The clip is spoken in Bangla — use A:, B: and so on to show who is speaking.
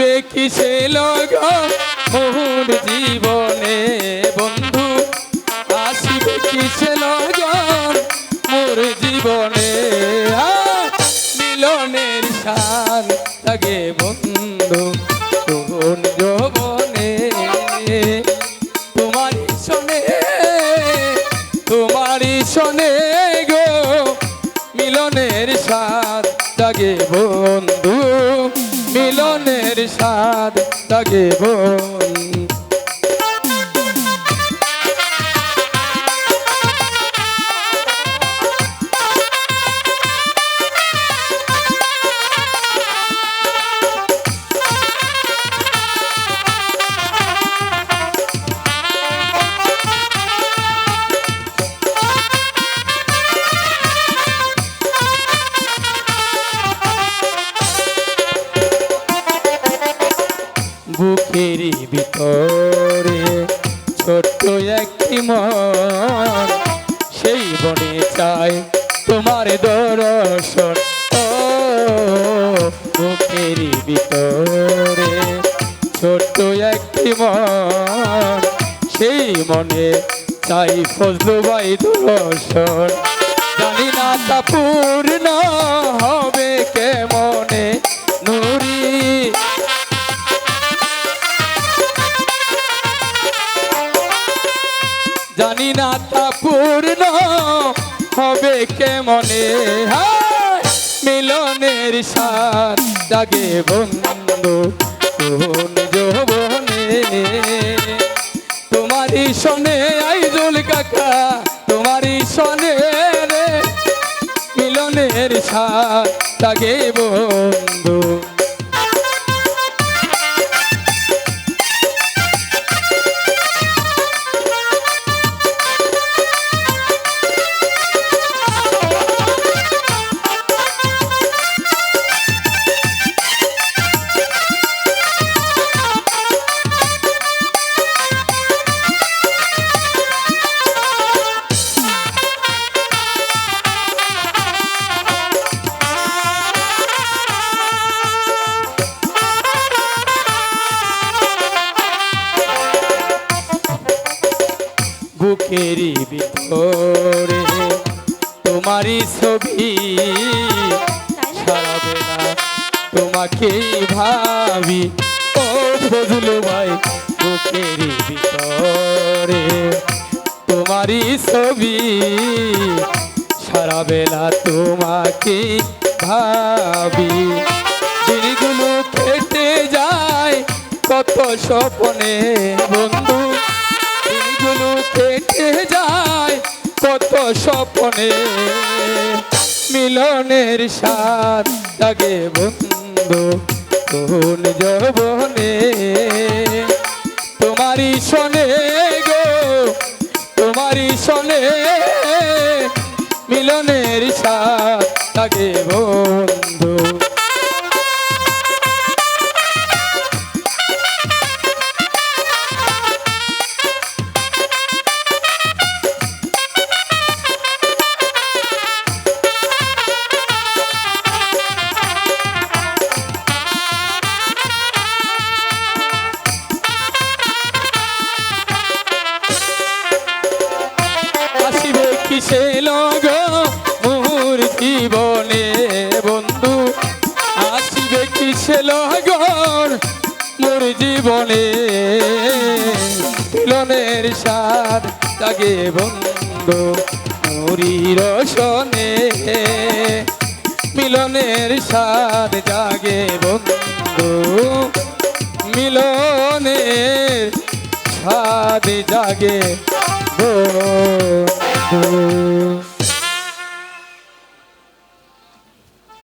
A: আসিবে কিসে লগ মোর জীবনে বন্ধু, আসিবে কিসে লগন? মোর জীবনে মিলনের শান লাগে বন্ধু কোন যৌবনে। তোমারই শোনে তোমারই শোনে গো, মিলনের স্বাদ লাগে বন্ধু। মিলনের তাকে লাগে বুকেরই ভিতরে ছোট্ট একটি মন, সেই বনে চাই তোমার দর্শন। ও বুকেরই ভিতরে ছোট্ট একটি মন, সেই মনে চাই ফজলু বাই দর্শন। জানি না তা পূর্ণ হবে কেমনে নুরি জানি না তা পূর্ণ হবে কেমনে? হায়, মিলনের সাথ জাগে বন্ধু কোন যৌবনে। তোমারই শোনে আইজুল কাকা তোমারই শোনে মিলনের সাথ জাগে বন্ধু বুকেরই ভিতরে। তোমারই ছবি সারাবে না। তোমাকেই ভাবি, ও ফজলু ভাই, বুকেরই ভিতরে। তোমারই ছবি সারা বেলা তোমাকে ভাবি। দিনগুলো কেটে যায়, কত স্বপ্নে বন্ধু। কত স্বপনে মিলনের সাত লাগে বন্ধু, কোন যবনে? তোমারই শোনে গো, তোমারই শোনে মিলনের সাত লাগে বন্ধু। জীবনে মিলনের সাদ জাগে বন্ধু মুরি রসনে মিলনের সাদ জাগে বন্ধু মিলনের সাদ জাগে বন্ধু।